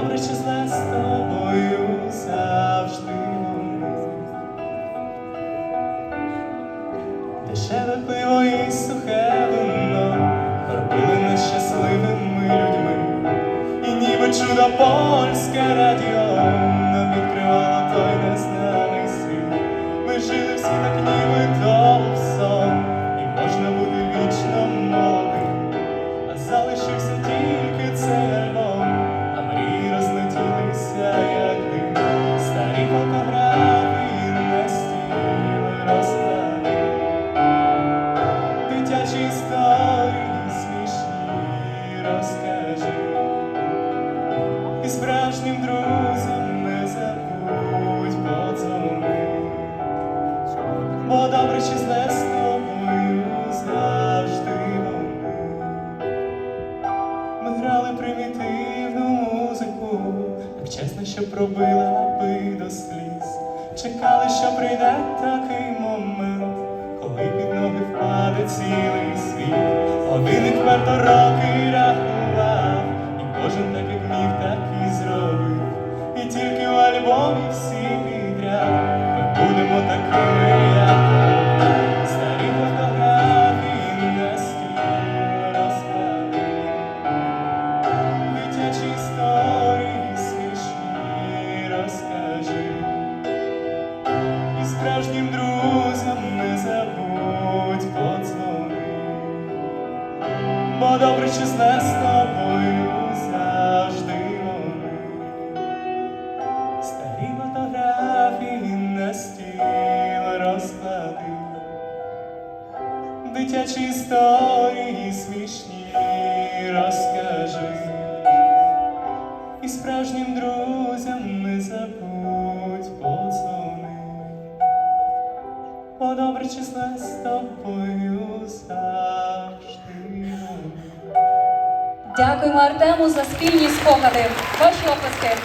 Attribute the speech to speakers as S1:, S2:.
S1: добре чи зле з тобою завжди. Дешеве пиво і сухе вино робили нас щасливими людьми, і ніби чудо польське радіо нам відкривало той не Бо з тобою завжди вони. Ми грали примітивну музику, так чесно, що пробила аби до сліз. Чекали, що прийде такий момент, коли під ноги впаде цілий світ. Годинник варто роки рахував, і кожен так як міг, так і зробив. І тільки в альбомі всі справжнім друзям не забудь подзвони. Бо добре зле з тобою завжди вони. Старі фотографії на стіл розклади. Дитячі історії смішні розкажи. І справжнім друзям не забудь Добре чесне з тобою завжди.
S2: Дякуємо Артему за спільні спогади. Ваші оплески.